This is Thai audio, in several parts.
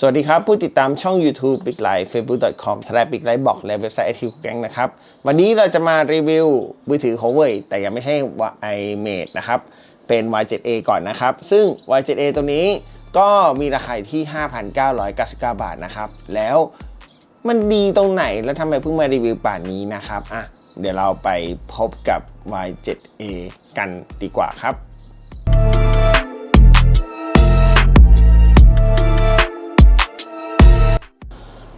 สวัสดีครับ ผู้ติดตามช่อง YouTube Big Life facebook.com s l a s h big life บอกและเว็บไซต์ IT แกงนะครับ วันนี้เราจะมารีวิวมือถือ Huawei แต่ยังไม่ใช่ iMate นะครับ เป็น Y7A ก่อนนะครับ ซึ่ง Y7A ตัวนี้ก็มีราคาที่ 5,999 บาทนะครับ แล้วมันดีตรงไหนแล้วทำไมเพิ่งมารีวิวป่านนี้นะครับอะเดี๋ยวเราไปพบกับ Y7A กันดีกว่าครับ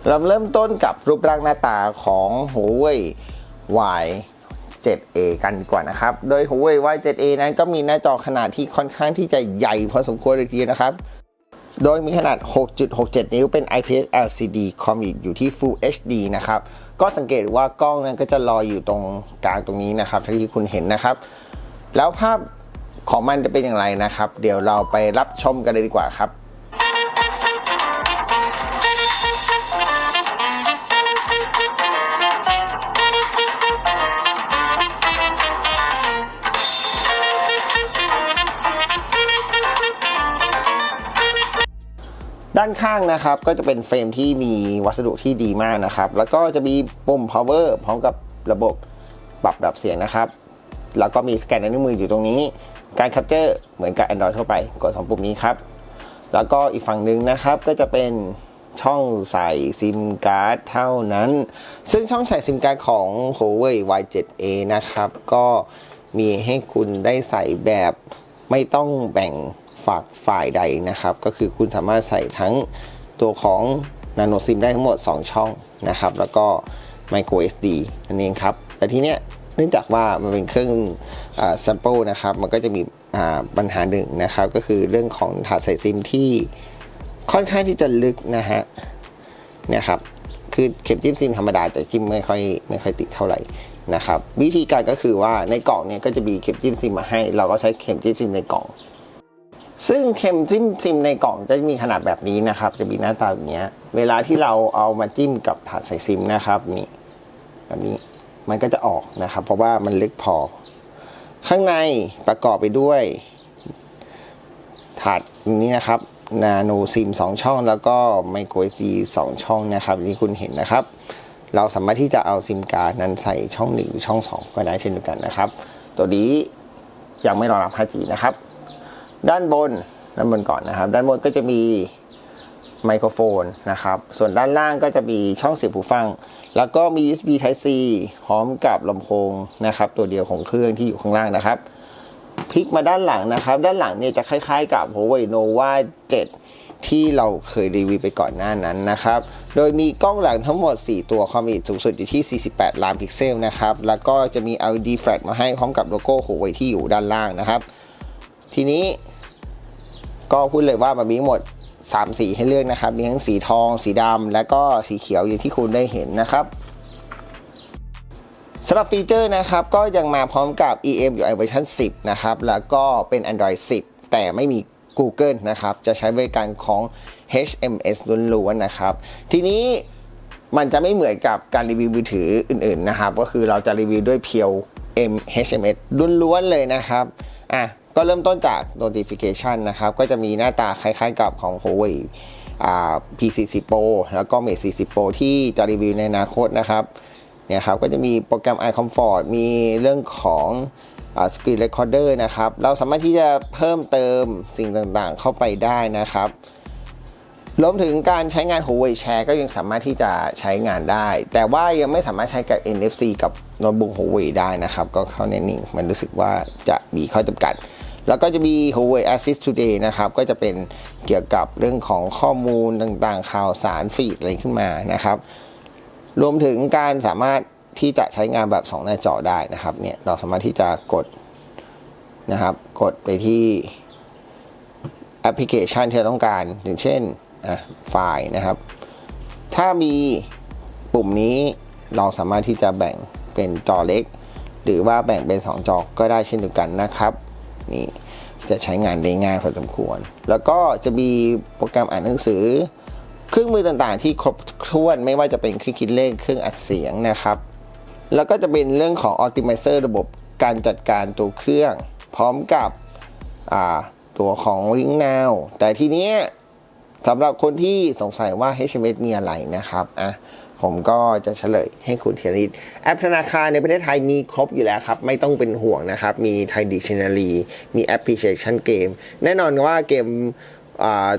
เราเริ่มต้นกับรูปร่างหน้าตาของ Huawei Y 7A กันดีกว่านะครับ โดย Huawei Y 7A นั้นก็มีหน้าจอขนาดที่ค่อนข้างที่จะใหญ่พอสมควรเลยทีเดียวนะครับ โดยมีขนาด 6.67 นิ้วเป็น IPS LCD คอมอยู่ที่ Full HD นะครับ ก็สังเกตว่ากล้องนั้นก็จะลอยอยู่ตรงกลางตรงนี้นะครับที่คุณเห็นนะครับ แล้วภาพของมันจะเป็นอย่างไรนะครับ เดี๋ยวเราไปรับชมกันเลยดีกว่าครับ ด้านข้างนะครับก็จะเป็นเฟรมที่มีวัสดุที่ดีมากนะครับ แล้วก็จะมีปุ่ม power พร้อมกับระบบปรับดับเสียงนะครับ แล้วก็มีสแกนนิ้วมืออยู่ตรงนี้ การแคปเจอร์เหมือนกับ Android ทั่วไป กด2ปุ่มนี้ครับ แล้วก็อีกฝั่งหนึ่งนะครับก็จะเป็นช่องใส่ซิมการ์ดเท่านั้น ซึ่งช่องใส่ซิมการ์ดของ Huawei Y7A นะครับ ก็มีให้คุณได้ใส่แบบไม่ต้องแบ่ง ฝากฝ่ายใดนะครับ ก็คือคุณสามารถใส่ทั้งตัวของ Nano SIM ได้ทั้งหมด 2 ช่องนะครับ แล้วก็ Micro SD นั่นเองครับ แต่ทีเนี้ยเนื่องจากว่ามันเป็นเครื่องอ่า sample นะครับ มันก็จะมีปัญหาหนึ่งนะครับ ก็คือเรื่องของถาดใส่ซิมที่ค่อนข้างที่จะลึกนะฮะเนี่ยครับคือเข็มจิ้มซิมธรรมดาแต่จิ้มไม่ค่อยไม่ค่อยติดเท่าไหร่นะครับ วิธีการก็คือว่าในกล่องเนี่ยก็จะมีเข็มจิ้มซิมมาให้ เราก็ใช้เข็มจิ้มซิมในกล่อง ซึ่งเข็มจิ้มซิมในกล่องจะมีขนาดแบบนี้นะครับ จะมีหน้าตาแบบนี้เวลาที่เราเอามาจิ้มกับถาดใส่ซิมนะครับนี่แบบนี้มันก็จะออกนะครับ เพราะว่ามันลึกพอ ข้างในประกอบไปด้วย ถาดนี้นะครับนาโนซิม 2 ช่อง แล้วก็ไมโคร SD 2ช่องนะครับที่คุณเห็นนะครับ เราสามารถที่จะเอาซิมการ์ดนั้นใส่ช่อง1หรือช่อง 2 ก็ได้เช่นเดียวกันนะครับ ตัวนี้ยังไม่รองรับ 5G นะครับ ด้านบนด้านบนก่อนนะครับ ด้านบนก็จะมีไมโครโฟนนะครับ ส่วนด้านล่างก็จะมีช่องเสียบหูฟัง แล้วก็มี USB Type C พร้อมกับลำโพงนะครับ ตัวเดียวของเครื่องที่อยู่ข้างล่างนะครับพลิกมาด้านหลังนะครับ ด้านหลังเนี่ยจะคล้ายๆกับ Huawei Nova 7 ที่เราเคยรีวิวไปก่อนหน้านั้นนะครับ โดยมีกล้องหลังทั้งหมด 4 ตัวความละเอียดสูงสุดอยู่ที่ 48 ล้านพิกเซลนะครับ แล้วก็จะมี LED flash มาให้พร้อมกับโลโก้ Huawei ที่อยู่ด้านล่างนะครับ ทีนี้ก็พูดเลยว่ามันมีหมด 3 สีให้เลือกนะครับ มีทั้งสีทอง สีดำ และก็สีเขียวอย่างที่คุณได้เห็นนะครับสำหรับฟีเจอร์นะครับ ก็ยังมาพร้อมกับ EMUI เวอร์ชัน10 นะครับ แล้วก็เป็น Android 10 แต่ไม่มี Google นะครับ จะใช้บริการของ HMS ล้วนๆนะครับ ทีนี้มันจะไม่เหมือนกับการรีวิวมือถืออื่นๆนะครับ ก็คือเราจะรีวิวด้วยเพียว M HMS ล้วนๆเลยนะครับ อะ ก็เริ่มต้นจาก notification นะครับ ก็จะมีหน้าตาคล้ายๆกับของ Huawei อ่า P40 Pro แล้วก็ Mate 40 Pro ที่จะรีวิวในอนาคตนะครับเนี่ยครับก็จะมีโปรแกรม iComfort มีเรื่องของอ Screen Recorder นะครับ เราสามารถที่จะเพิ่มเติมสิ่งต่างๆเข้าไปได้นะครับรวมถึงการใช้งาน Huawei Share ก็ยังสามารถที่จะใช้งานได้ แต่ว่ายังไม่สามารถใช้กับ NFC กับโน้ตบุ๊ก Huawei ได้นะครับ ก็เข้าในนิ่งมันรู้สึกว่าจะมีข้อจำกัด แล้วก็จะมี Huawei Assist Today นะครับ ก็จะเป็นเกี่ยวกับเรื่องของข้อมูลต่างๆ ข่าวสารฟีดอะไรขึ้นมานะครับ รวมถึงการสามารถที่จะใช้งานแบบ 2 หน้าจอได้นะครับเนี่ยเราสามารถที่จะกดนะครับ กดไปที่แอปพลิเคชันที่เราต้องการ อย่างเช่นไฟล์นะครับ ถ้ามีปุ่มนี้เราสามารถที่จะแบ่งเป็นจอเล็ก หรือว่าแบ่งเป็น 2 จอก็ได้เช่นเดียวกันนะครับ นี่จะใช้งานได้ง่ายพอสมควร แล้วก็จะมีโปรแกรมอ่านหนังสือ เครื่องมือต่างๆ ที่ครบถ้วนไม่ว่าจะเป็นเครื่องคิดเลขเครื่องอัดเสียงนะครับ แล้วก็จะเป็นเรื่องของ Optimizer ระบบการจัดการตัวเครื่อง พร้อมกับตัวของ Ring Now แต่ทีนี้สำหรับคนที่สงสัยว่า HMS มีอะไรนะครับอะ ผมก็จะเฉลยให้คุณเทียริตแอปธนาคารในประเทศไทยมีครบอยู่แล้วครับ ไม่ต้องเป็นห่วงนะครับ มีไทยดิกชันนารีมีแอปพลิเคชันเกม แน่นอนว่าเกม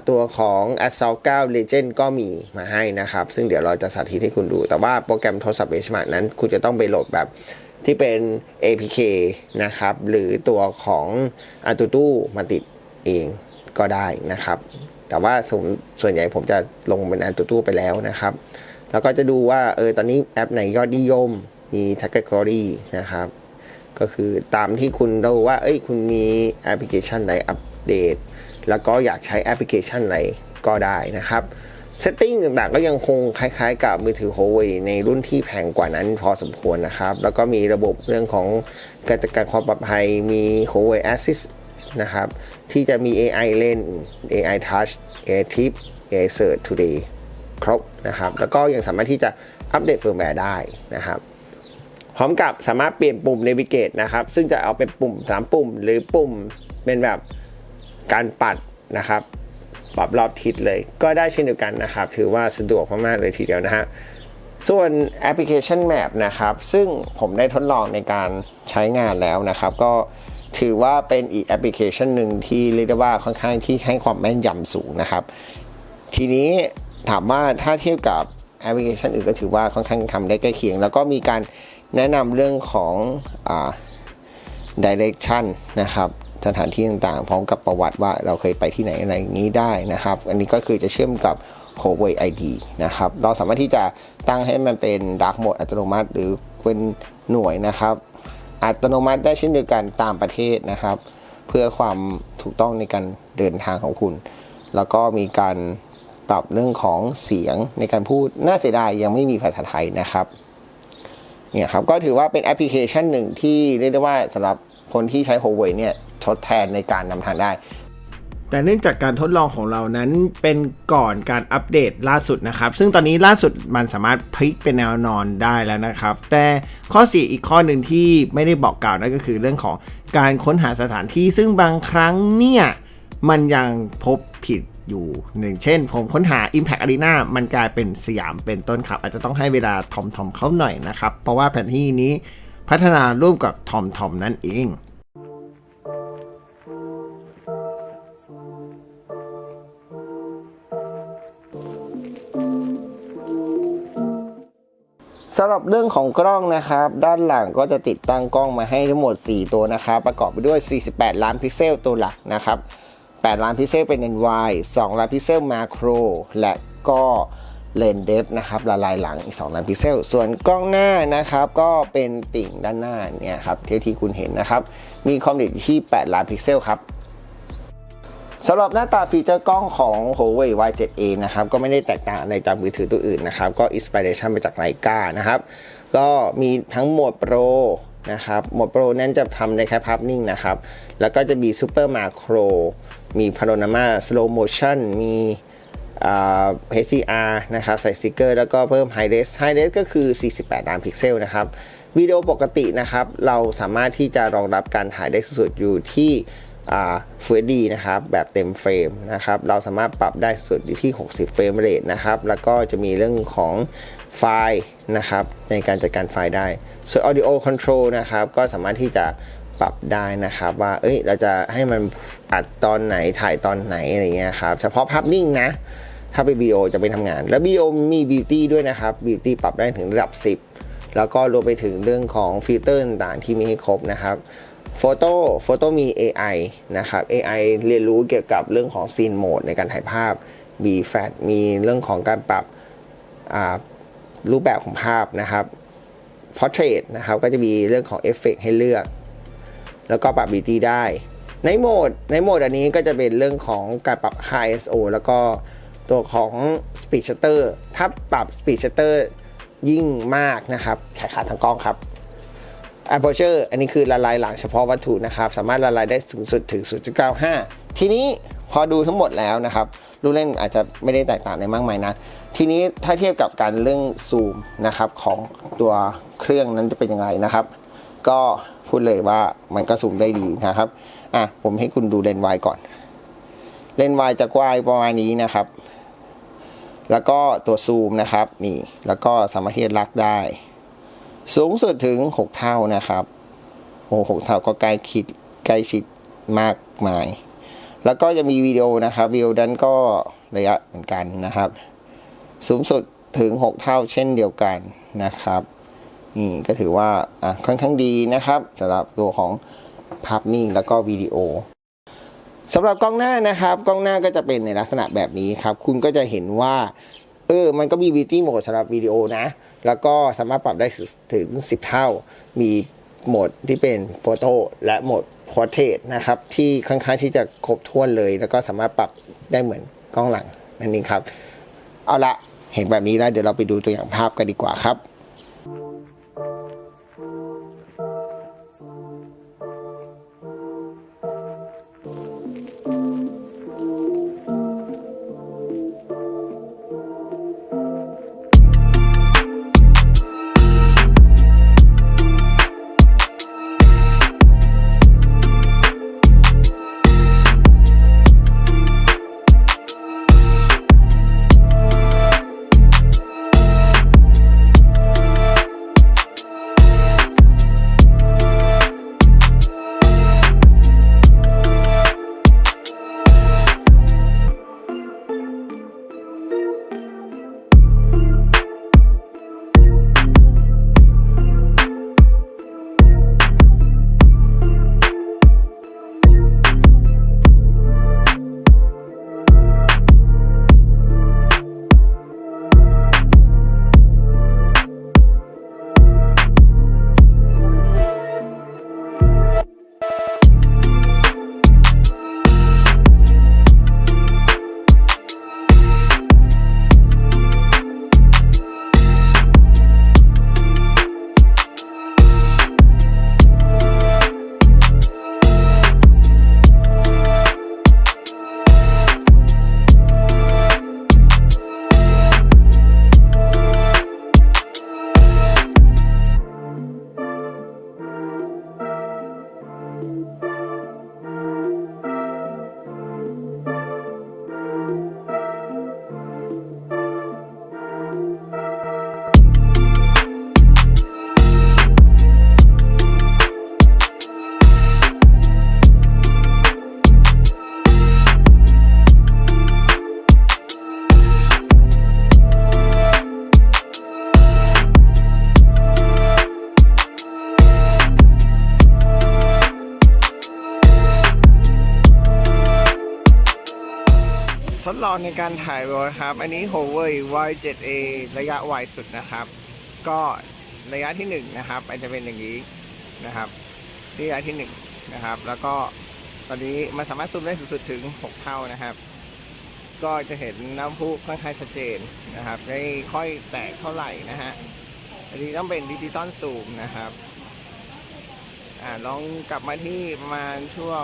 ตัวของ Assault 9 Legend ก็มีมาให้นะครับ ซึ่งเดี๋ยวเราจะสาธิตให้คุณดู แต่ว่าโปรแกรมโทรศัพท์เบสมานั้น คุณจะต้องไปโหลดแบบที่เป็น APK นะครับ หรือตัวของ a t u t u มาติดเองก็ได้นะครับ แต่ว่าส่วนใหญ่ผมจะลงเป็น a t u t u ไปแล้วนะครับ แล้วก็จะดูว่าเออตอนนี้แอปไหนยอดนิยมมี category นะครับ ก็คือตามที่คุณรู้ว่า เอ้ยคุณมีแอปพลิเคชันไหนอัปเดต แล้วก็อยากใช้แอปพลิเคชันไหนก็ได้นะครับเซตติ้งต่างๆ ก็ยังคงคล้ายๆ กับมือถือ Huawei ในรุ่นที่แพงกว่านั้นพอสมควรนะครับ แล้วก็มีระบบเรื่องของการจัดการความปลอดภัยมี Huawei Assist นะครับ ที่จะมี AI เล่น AI Touch AI Tip AI Search Today ครบนะครับ แล้วก็ยังสามารถที่จะอัปเดตเฟิร์มแวร์ได้นะครับ พร้อมกับสามารถเปลี่ยนปุ่ม Navigate นะครับ ซึ่งจะเอาเป็นปุ่ม 3 ปุ่ม หรือปุ่มเป็นแบบการปัดนะครับปรับรอบทิศเลย ก็ได้เช่นเดียวกันนะครับ ถือว่าสะดวกมากๆเลยทีเดียวนะฮะส่วนแอปพลิเคชัน Map นะครับ ซึ่งผมได้ทดลองในการใช้งานแล้วนะครับ ก็ถือว่าเป็นอีกแอปพลิเคชันหนึ่งที่เรียกได้ว่าค่อนข้างที่ให้ความแม่นยำสูงนะครับ ทีนี้ ถามว่าถ้าเทียบกับแอปพลิเคชันอื่นก็ถือว่าค่อนข้างทำได้ใกล้เคียง แล้วก็มีการแนะนำเรื่องของอ direction นะครับสถานที่ต่างๆ พร้อมกับประวัติว่าเราเคยไปที่ไหนอะไรนี้ได้นะครับ อันนี้ก็คือจะเชื่อมกับ Huawei ID นะครับ เราสามารถที่จะตั้งให้มันเป็น Dark Mode อัตโนมัติ หรือเป็นหน่วยนะครับ อัตโนมัติได้เช่นเดียวกันตามประเทศนะครับ เพื่อความถูกต้องในการเดินทางของคุณ แล้วก็มีการ ปรับเรื่องของเสียงในการพูดน่าเสียดายยังไม่มีภาษาไทยนะครับเนี่ยครับก็ถือว่าเป็นแอปพลิเคชันหนึ่งที่เรียกได้ว่าสำหรับคนที่ใช้ Huawei เนี่ยทดแทนในการนำทางได้ แต่เนื่องจากการทดลองของเรานั้นเป็นก่อนการอัปเดตล่าสุดนะครับ ซึ่งตอนนี้ล่าสุดมันสามารถพลิกเป็นแนวนอนได้แล้วนะครับ แต่ข้อเสียอีกข้อหนึ่งที่ไม่ได้บอกกล่าวนั่นก็คือเรื่องของการค้นหาสถานที่ ซึ่งบางครั้งเนี่ยมันยังพบผิด อยู่หนึ่งเช่น ผมค้นหา Impact Arena มันกลายเป็นสยามเป็นต้นครับ อาจจะต้องให้เวลาทอมทอมเขาหน่อยนะครับ เพราะว่าแผนที่นี้พัฒนาร่วมกับทอมทอมนั่นเองสำหรับเรื่องของกล้องนะครับ ด้านหลังก็จะติดตั้งกล้องมาให้ทั้งหมด 4 ตัวนะครับ ประกอบไปด้วย 48 ล้านพิกเซลตัวหลักนะครับ 8 ล้านพิกเซลเป็น NY 2 ล้านพิกเซลมาโครและก็เลนเดฟนะครับละลายหลังอีก 2 ล้านพิกเซล ส่วนกล้องหน้านะครับ ก็เป็นติ่งด้านหน้าเนี่ยครับที่ที่คุณเห็นนะครับ มีความละเอียดที่ 8 ล้านพิกเซลครับสำหรับหน้าตาฟีเจอร์กล้องของ Huawei Y7A นะครับ ก็ไม่ได้แตกต่างอะไรจากมือถือตัวอื่นนะครับ ก็อินสปิเรชันมาจากไ i กานะครับ ก็มีทั้งโหมดโปรนะครับโหมดโปรนั้นจะทำในแค่ภาพนิ่งนะครับ แล้วก็จะมีซูเปอร์มาโคร มีพาโนรามาสโลโมชันมีอ่า HDR นะครับใส่สติกเกอร์ แล้วก็เพิ่ม High Res High Res ก็คือ 48 ล้านพิกเซลนะครับวิดีโอปกตินะครับ เราสามารถที่จะรองรับการถ่ายได้สุดๆอยู่ที่อ่า Full HD นะครับ แบบเต็มเฟรมนะครับ เราสามารถปรับได้สุดอยู่ที่ 60 เฟรมเรทนะครับ แล้วก็จะมีเรื่องของไฟล์นะครับ ในการจัดการไฟล์ได้ ส่วน Audio Control นะครับ ก็สามารถที่จะ ปรับได้นะครับ ว่า เอ้ย เราจะให้มันอัดตอนไหนถ่ายตอนไหนอะไรเงี้ยครับ เฉพาะภาพนิ่งนะ ถ้าเป็นวิดีโอจะไม่ทำงาน แล้ววิดีโอมี Beauty ด้วยนะครับ Beauty ปรับได้ถึงระดับ 10 แล้วก็รวมไปถึงเรื่องของฟิลเตอร์ต่างๆที่มีให้ครบนะครับโฟโต้โฟโต้มี AI นะครับ AI เรียนรู้เกี่ยวกับเรื่องของซีนโหมดในการถ่ายภาพ มีแฟลชมีเรื่องของการปรับรูปแบบของภาพนะครับ Portrait นะครับ ก็จะมีเรื่องของเอฟเฟกให้เลือก แล้วก็ปรับ BT ได้ ในโหมดในโหมดอันนี้ก็จะเป็นเรื่องของการปรับค่า ISO แล้วก็ตัวของ Speed Shutter ถ้าปรับ Speed Shutter ยิ่งมากนะครับแขนขาทางกล้องครับ Aperture อันนี้คือละลายหลังเฉพาะวัตถุนะครับ สามารถละลายได้สูงสุดถึง 0.95 ทีนี้พอดูทั้งหมดแล้วนะครับลูกเล่นอาจจะไม่ได้แตกต่างในมากมายนะ ทีนี้ถ้าเทียบกับการเรื่องซูมนะครับของตัวเครื่องนั้นจะเป็นยังไงนะครับ ก็พูดเลยว่ามันก็ซูมได้ดีนะครับ อะผมให้คุณดูเลนส์วายก่อน เลนส์วายจะกว้างประมาณนี้นะครับ แล้วก็ตัวซูมนะครับนี่ แล้วก็สามารถที่จะลักได้ สูงสุดถึง 6 เท่านะครับโอ้หกเท่าก็ใกล้คิดใกล้ชิดมากมาย แล้วก็จะมีวิดีโอนะครับวิดีโอนั้นก็ระยะเหมือนกันนะครับ สูงสุดถึง 6 เท่าเช่นเดียวกันนะครับ นี่ก็ถือว่าอะค่อนข้างดีนะครับสำหรับตัวของภาพนิ่งแล้วก็วิดีโอสำหรับกล้องหน้านะครับ กล้องหน้าก็จะเป็นในลักษณะแบบนี้ครับ คุณก็จะเห็นว่าเออมันก็มี Beauty Mode สำหรับวิดีโอนะ แล้วก็สามารถปรับได้ถึง 10 เท่า มีโหมดที่เป็นโฟโต้และโหมด Portrait นะครับ ที่ค่อนข้างที่จะครบถ้วนเลย แล้วก็สามารถปรับได้เหมือนกล้องหลังนั่นเองครับ เอาละเห็นแบบนี้แล้วเดี๋ยวเราไปดูตัวอย่างภาพกันดีกว่าครับ ทดลองในการถ่ายวิดีโอครับ อันนี้ Huawei Y7A ระยะไวสุดนะครับ ก็ระยะที่1นะครับมันจะเป็นอย่างนี้นะครับระยะที่1นะครับ แล้วก็ตอนนี้มันสามารถซูมได้สูงสุดถึง 6 เท่านะครับ ก็จะเห็นน้ำพุค่อนข้างชัดเจนนะครับไม่ค่อยแตกเท่าไหร่นะฮะอันนี้ต้องเป็นดิจิตอลซูมนะครับอ่าลองกลับมาที่ประมาณช่วง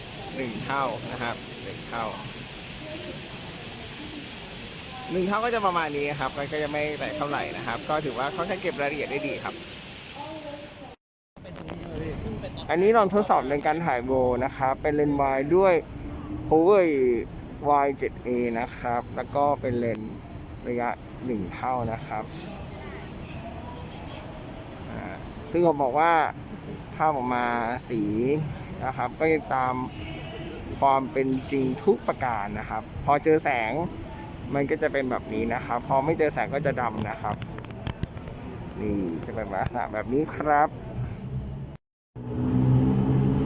1 เท่านะครับ1เท่า หนึ่งเท่าก็จะประมาณนี้ครับมันก็จะไม่แตกเท่าไหร่นะครับ ก็ถือว่าเขาจะเก็บรายละเอียดได้ดีครับ อันนี้ลองทดสอบในการถ่ายโบนะครับ เป็นเลนส์วายด้วย Huawei Y7A นะครับ แล้วก็เป็นเลนส์ระยะ1เท่านะครับซึ่งผมบอกว่าภาพออกมาสีนะครับ ก็ยังตาม ความเป็นจริงทุกประการนะครับ พอเจอแสงมันก็จะเป็นแบบนี้นะครับ พอไม่เจอแสงก็จะดำนะครับ นี่จะเป็นลักษณะแบบนี้ครับ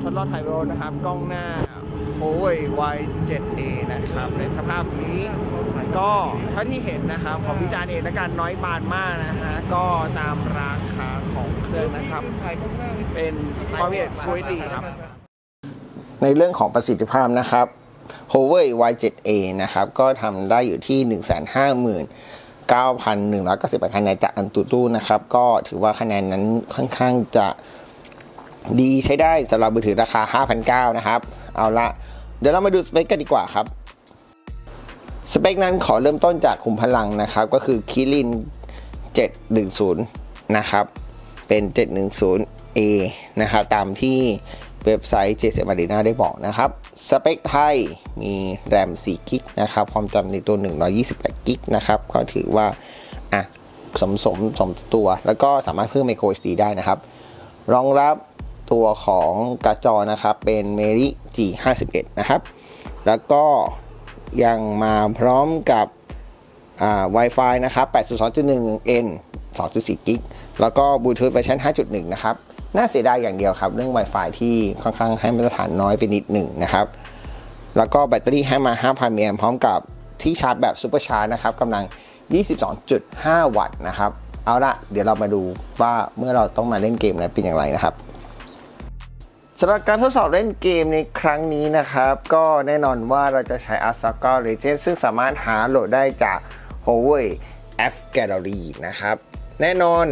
ทดลองถ่ายโอนะครับ กล้องหน้า Huawei Y7A นะครับ ในสภาพนี้ก็เท่าที่เห็นนะครับของพิจารณ์เองและการน้อยบานมากนะฮะ ก็ตามราคาของเครื่องนะครับ เป็นความละเอียด Full HD ครับ ในเรื่องของประสิทธิภาพนะครับ Huawei Y7A นะครับ ก็ทำได้อยู่ที่ 159,198คะแนนจากอันตุตุนะครับ ก็ถือว่าคะแนนนั้นค่อนข้างจะดีใช้ได้สำหรับมือถือราคา 5,900 นะครับ เอาละเดี๋ยวเรามาดูสเปคกันดีกว่าครับ สเปคนั้นขอเริ่มต้นจากคุมพลังนะครับ ก็คือ Kirin 710 นะครับ เป็น 710A นะครับ ตามที่ เว็บไซต์ JC Marina ได้บอกนะครับ สเปคไทยมีแรม4กิกนะครับ ความจำในตัว 128กิกนะครับ ก็ถือว่าอะสมสมสมตัว แล้วก็สามารถเพิ่ม micro SD ได้นะครับ รองรับตัวของกร์ดจอนะครับ เป็น Meri G51 นะครับ แล้วก็ยังมาพร้อมกับอ่า Wi-Fi นะครับ 802.11n 2.4กิกแล้วก็ Bluetooth เวอร์ชัน5.1 นะครับ น่าเสียดายอย่างเดียวครับ เรื่อง Wi-Fi ที่ค่อนข้างให้มาตรฐานน้อยไปนิดหนึ่งนะครับ แล้วก็แบตเตอรี่ให้มา 5,000มิลลิแอมป์พร้อมกับที่ชาร์จแบบซูเปอร์ชาร์จนะครับกำลัง 22.5 วัตต์นะครับ เอาละเดี๋ยวเรามาดูว่าเมื่อเราต้องมาเล่นเกมนั้นเป็นอย่างไรนะครับสำหรับการทดสอบเล่นเกมในครั้งนี้นะครับ ก็แน่นอนว่าเราจะใช้ a s a k a Legend ซึ่งสามารถหาโหลดได้จาก Huawei App Gallery นะครับ แน่นอน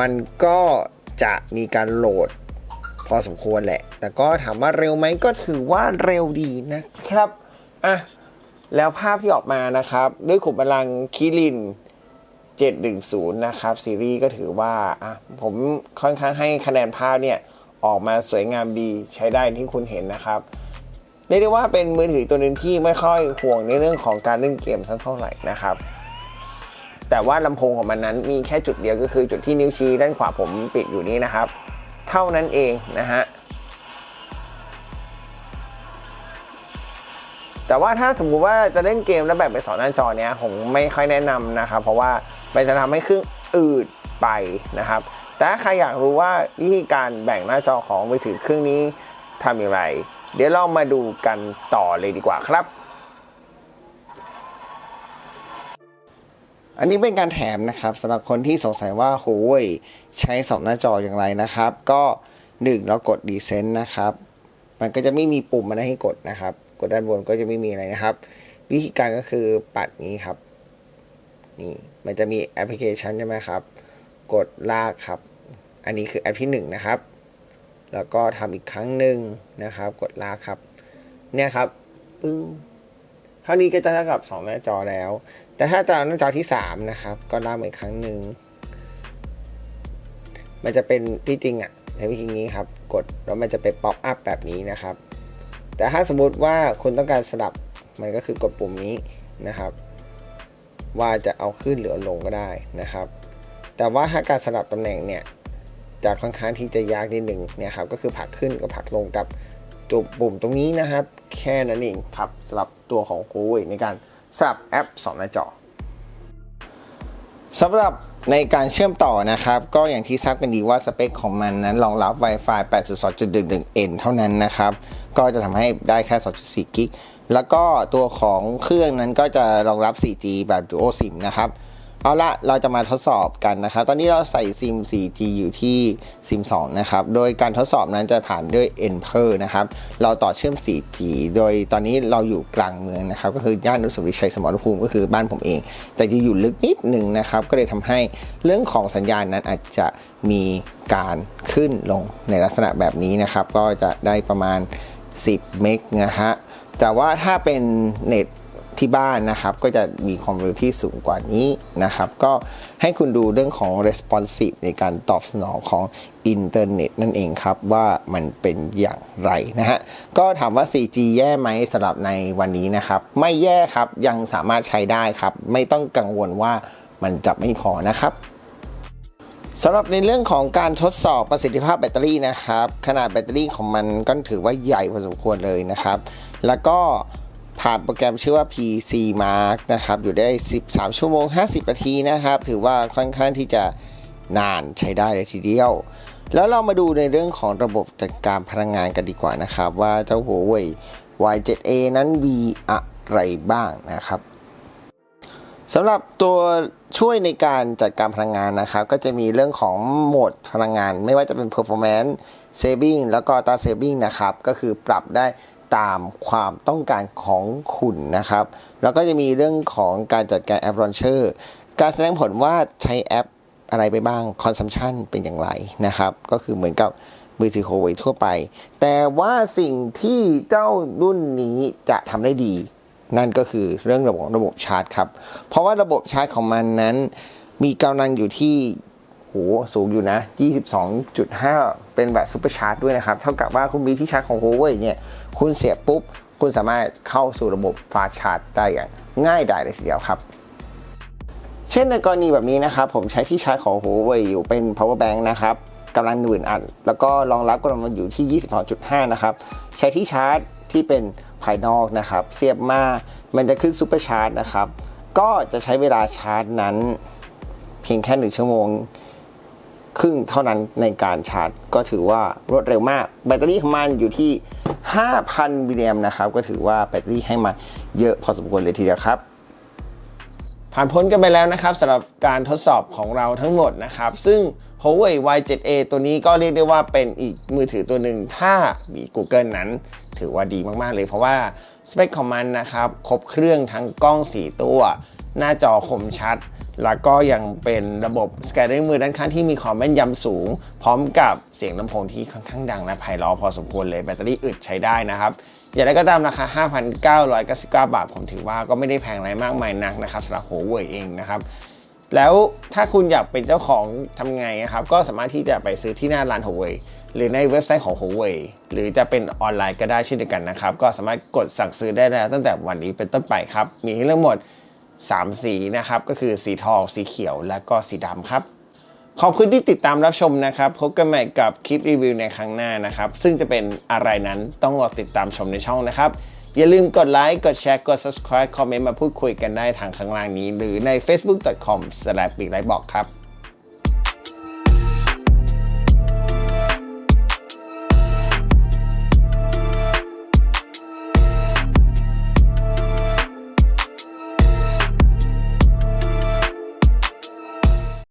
มันก็ จะมีการโหลดพอสมควรแหละ แต่ก็ถามว่าเร็วไหมก็ถือว่าเร็วดีนะครับ อะ แล้วภาพที่ออกมานะครับ ด้วยขุมพลังคิริน 710 นะครับ ซีรีส์ก็ถือว่า อะ ผมค่อนข้างให้คะแนนภาพเนี่ย ออกมาสวยงามดีใช้ได้ที่คุณเห็นนะครับเรียกได้ว่าเป็นมือถือตัวหนึ่งที่ไม่ค่อยห่วงในเรื่องของการเล่นเกมสักเท่าไหร่นะครับ แต่ว่าลำโพงของมันนั้นมีแค่จุดเดียวก็คือจุดที่นิ้วชี้ด้านขวาผมปิดอยู่นี้นะครับ เท่านั้นเองนะฮะแต่ว่าถ้าสมมุติว่าจะเล่นเกมแล้วแบบไปสอนหน้าจอเนี้ยผมไม่ค่อยแนะนำนะครับ เพราะว่ามันจะทำให้เครื่องอืดไปนะครับ แต่ถ้าใครอยากรู้ว่าวิธีการแบ่งหน้าจอของมือถือเครื่องนี้ทำอย่างไร เดี๋ยวเรามาดูกันต่อเลยดีกว่าครับ อันนี้เป็นการแถมนะครับสำหรับคนที่สงสัยว่าโอ้ยใช้สองหน้าจออย่างไรนะครับ ก็หนึ่งเรากด Descent นะครับ มันก็จะไม่มีปุ่มมาให้กดนะครับ กดด้านบนก็จะไม่มีอะไรนะครับ วิธีการก็คือปัดนี้ครับ นี่มันจะมีแอปพลิเคชันใช่ไหมครับ กดลากครับ อันนี้คือแอปที่หนึ่งนะครับ แล้วก็ทำอีกครั้งหนึ่งนะครับ กดลากครับ เนี่ยครับ ปึ้งเท่านี้ก็จะเท่ากับ 2 หน้าจอแล้ว แต่ถ้าจะเอาหน้าจอที่ 3 นะครับ ก็ลากมาอีกครั้งหนึ่ง มันจะเป็นที่จริงอะในวิธีนี้ครับ กดแล้วมันจะไปป๊อปอัพแบบนี้นะครับ แต่ถ้าสมมุติว่าคุณต้องการสลับมันก็คือกดปุ่มนี้นะครับ ว่าจะเอาขึ้นหรือลงก็ได้นะครับ แต่ว่าถ้าการสลับตำแหน่งเนี่ยจะค่อนข้างที่จะยากนิดหนึ่งเนี่ยครับก็คือผลักขึ้นกับผลักลงกับตัวปุ่มตรงนี้นะครับ แค่นั้นเองครับสำหรับตัวของ Huawei ในการ สลับแอปสองหน้าจอสำหรับในการเชื่อมต่อนะครับ ก็อย่างที่ทราบกันดีว่าสเปคของมันนั้นรองรับ Wi-Fi 8.2.11n เท่านั้นนะครับ ก็จะทำให้ได้แค่ 2.4 กิก แล้วก็ตัวของเครื่องนั้นก็จะรองรับ 4G แบบ Dual SIM นะครับ เอาละเราจะมาทดสอบกันนะครับ ตอนนี้เราใส่ซิม 4G อยู่ที่ซิม 2 นะครับ โดยการทดสอบนั้นจะผ่านด้วย e n p e r นะครับ เราต่อเชื่อม 4G โดยตอนนี้เราอยู่กลางเมืองนะครับ ก็คือย่านอนุสาวรีย์ชัยสมรภูมิก็คือบ้านผมเอง แต่จะอยู่ลึกนิดหนึ่งนะครับ ก็เลยทำให้เรื่องของสัญญาณนั้นอาจจะมีการขึ้นลงในลักษณะแบบนี้นะครับ ก็จะได้ประมาณ 10 เมกนะฮะ แต่ว่าถ้าเป็นเน็ต ที่บ้านนะครับ ก็จะมีความเร็วที่สูงกว่านี้นะครับ ก็ให้คุณดูเรื่องของ responsive ในการตอบสนองของอินเทอร์เน็ตนั่นเองครับ ว่ามันเป็นอย่างไรนะฮะ ก็ถามว่า 4G แย่ไหมสำหรับในวันนี้นะครับ ไม่แย่ครับยังสามารถใช้ได้ครับ ไม่ต้องกังวลว่ามันจะไม่พอนะครับสำหรับในเรื่องของการทดสอบประสิทธิภาพแบตเตอรี่นะครับ ขนาดแบตเตอรี่ของมันก็ถือว่าใหญ่พอสมควรเลยนะครับ แล้วก็ ผ่านโปรแกรมชื่อว่า PC Mark นะครับ อยู่ได้ 13 ชั่วโมง 50 นาทีนะครับ ถือว่าค่อนข้างที่จะนานใช้ได้เลยทีเดียว แล้วเรามาดูในเรื่องของระบบจัดการพลังงานกันดีกว่านะครับ ว่าเจ้า Huawei Y7A นั้นมีอะไรบ้างนะครับสำหรับตัวช่วยในการจัดการพลังงานนะครับ ก็จะมีเรื่องของโหมดพลังงาน ไม่ว่าจะเป็น performance saving แล้วก็ data saving นะครับ ก็คือปรับได้ ตามความต้องการของคุณนะครับ แล้วก็จะมีเรื่องของการจัดการแอป launcher การแสดงผลว่าใช้แอปอะไรไปบ้าง consumption เป็นอย่างไรนะครับ ก็คือเหมือนกับมือถือ Huawei ทั่วไป แต่ว่าสิ่งที่เจ้ารุ่นนี้จะทำได้ดี นั่นก็คือเรื่องระบบระบบชาร์จครับ เพราะว่าระบบชาร์จของมันนั้น มีกำลังอยู่ที่ สูงอยู่นะ 22.5 เป็นแบบซูเปอร์ชาร์จด้วยนะครับ เท่ากับว่าคุณมีที่ชาร์จของ Huawei เนี่ย คุณเสียบปุ๊บ คุณสามารถเข้าสู่ระบบฟาชาร์จได้อย่างง่ายดายเลยทีเดียวครับ เช่นในกรณีแบบนี้นะครับ ผมใช้ที่ชาร์จของ Huawei อยู่เป็น power bank นะครับกำลังหนึ่งอันแล้วก็รองรับกำลังมันอยู่ที่ 22.5 นะครับ ใช้ที่ชาร์จที่เป็นภายนอกนะครับ เสียบมา มันจะขึ้นซูเปอร์ชาร์จนะครับ ก็จะใช้เวลาชาร์จนั้น เพียงแค่หนึ่งชั่วโมง ครึ่งเท่านั้นในการชาร์จ ก็ถือว่ารวดเร็วมาก แบตเตอรี่ของมันอยู่ที่ 5,000มิลลิแอมนะครับ ก็ถือว่าแบตเตอรี่ให้มาเยอะพอสมควรเลยทีเดียวครับ ผ่านพ้นกันไปแล้วนะครับสำหรับการทดสอบของเราทั้งหมดนะครับ ซึ่ง Huawei Y7A ตัวนี้ก็เรียกได้ว่าเป็นอีกมือถือตัวหนึ่งถ้ามี Google นั้น ถือว่าดีมากๆเลยเพราะว่าสเปคของมันนะครับครบเครื่องทั้งกล้อง 4 ตัว หน้าจอคมชัด แล้วก็ยังเป็นระบบสแกนด้วยมือด้านข้างที่มีความแม่นยำสูง พร้อมกับเสียงลำโพงที่ค่อนข้างดังและไพเราะพอสมควรเลยแบตเตอรี่อึดใช้ได้นะครับอย่างไรก็ตามราคา 5,999 บาท ผมถือว่าก็ไม่ได้แพงอะไรมากมายนักนะครับสำหรับ Huawei เองนะครับแล้วถ้าคุณอยากเป็นเจ้าของทำไงนะครับ ก็สามารถที่จะไปซื้อที่หน้าร้าน Huawei หรือในเว็บไซต์ของ Huawei หรือจะเป็นออนไลน์ก็ได้เช่นเดียวกันนะครับ ก็สามารถกดสั่งซื้อได้แล้วตั้งแต่วันนี้เป็นต้นไปครับ มีให้เลือกหมด 3 สีนะครับ ก็คือสีทอง สีเขียว และก็สีดำครับ ขอบคุณที่ติดตามรับชมนะครับ พบกันใหม่กับคลิปรีวิวในครั้งหน้านะครับ ซึ่งจะเป็นอะไรนั้นต้องรอติดตามชมในช่องนะครับ อย่าลืมกดไลค์ กดแชร์ กด subscribe คอมเมนต์มาพูดคุยกันได้ทางข้างล่างนี้ หรือใน facebook.com/ ปีกไลบอกครับ